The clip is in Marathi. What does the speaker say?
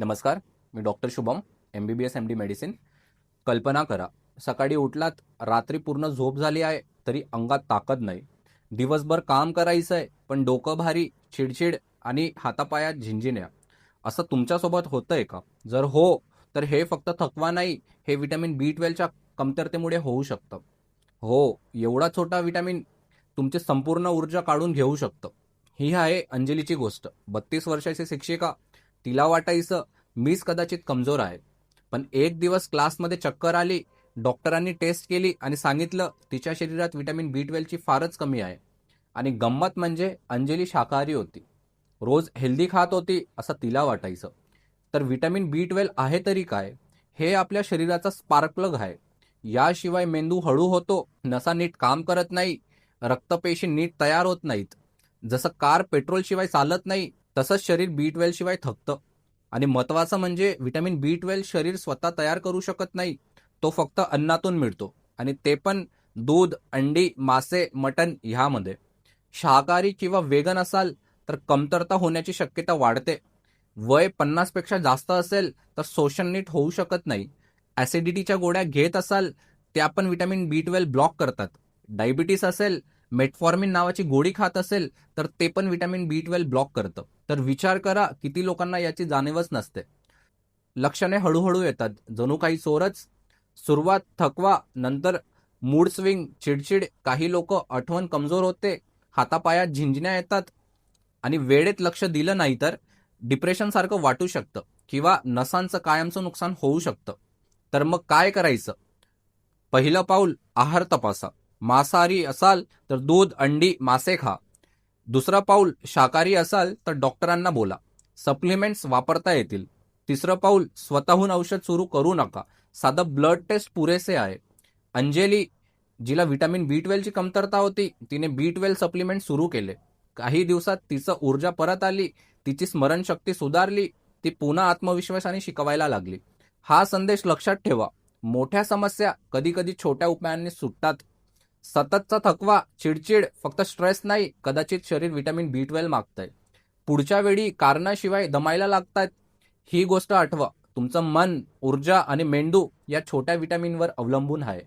नमस्कार मी doctor Shubham M B B S M D medicine कल्पना करा सकाळी उठलात रात्री पूर्ण झोप झाली आहे तरी अंगात ताकद नाही. दिवसभर काम करायचं आहे पण डोकं भारी चिडचिड आणि हातापायात झिंझिण्या असं तुमच्यासोबत होतंय का? जर हो तर हे फक्त थकवा नाही हे विटॅमिन बी ट्वेल्वच्या कमतरतेमुळे होऊ शकतं. हो एवढा छोटा विटॅमिन तुमची संपूर्ण ऊर्जा काढून घेऊ शकतं. ही आहे अंजलीची गोष्ट. बत्तीस वर्षाची शिक्षिका तिला वाटायचं मीच कदाचित कमजोर आहे. पण एक दिवस क्लासमध्ये चक्कर आली डॉक्टरांनी टेस्ट केली आणि सांगितलं तिच्या शरीरात विटॅमिन बी ट्वेल्वची फारच कमी आहे. आणि गंमत म्हणजे अंजली शाकाहारी होती. रोज हेल्दी खात होती असं तिला वाटायचं. तर विटॅमिन बी ट्वेल्व आहे तरी काय? हे आपल्या शरीराचा स्पार्क प्लग आहे. याशिवाय मेंदू हळू होतो नसा नीट काम करत नाही रक्तपेशी नीट तयार होत नाहीत. जसं कार पेट्रोलशिवाय चालत नाही तसंच शरीर बी ट्वेल्व शिवाय थकतं. आणि महत्वाचं म्हणजे व्हिटॅमिन बी ट्वेल्व शरीर स्वतः तयार करू शकत नाही तो फक्त अन्नातून मिळतो. आणि ते पण दूध अंडी मासे मटण ह्यामध्ये. शाकाहारी किंवा वेगन असाल तर कमतरता होण्याची शक्यता वाढते. वय पन्नासपेक्षा जास्त असेल तर शोषण नीट होऊ शकत नाही. ॲसिडिटीच्या गोळ्या घेत असाल त्या पण व्हिटॅमिन बी ट्वेल्व ब्लॉक करतात. डायबिटीस असेल मेटफॉर्मिन नावाची गोळी खात असेल तर ते पण विटॅमिन बी ट्वेल्व ब्लॉक करतं. तर विचार करा किती लोकांना याची जाणीवच नसते. लक्षणे हळूहळू येतात. जणू काही चोरच. सुरुवात थकवा नंतर मूड स्विंग चिडचिड काही लोक आठवण कमजोर होते हातापायात झिंजण्या येतात. आणि वेळेत लक्ष दिलं नाही तर डिप्रेशन सारखं वाटू शकतं किंवा नसांचं कायमचं नुकसान होऊ शकतं. तर मग काय करायचं? पहिलं पाऊल आहार तपासा. मांसाहारी असाल तर दूध अंडी मासे खा. दुसरं पाऊल शाकाहारी असाल तर डॉक्टरांना बोला. सप्लिमेंट्स वापरता येतील. तिसरं पाऊल स्वतःहून औषध सुरू करू नका. साधं ब्लड टेस्ट पुरेसे आहे. अंजली जिला विटॅमिन बी ट्वेल्वची कमतरता होती तिने बी ट्वेल्व सप्लिमेंट सुरू केले. काही दिवसात तिचं ऊर्जा परत आली तिची स्मरणशक्ती सुधारली ती पुन्हा आत्मविश्वासाने शिकवायला लागली. हा संदेश लक्षात ठेवा. मोठ्या समस्या कधी कधी छोट्या उपायांनी सुटतात. सततचा थकवा चिडचिड फक्त स्ट्रेस नाही कदाचित शरीर व्हिटॅमिन बी ट्वेल्व मागतंय. पुढच्या वेळी कारणाशिवाय दमायला लागतात ही गोष्ट आठवा. तुमचं मन ऊर्जा आणि मेंदू या छोट्या विटॅमिनवर अवलंबून आहे.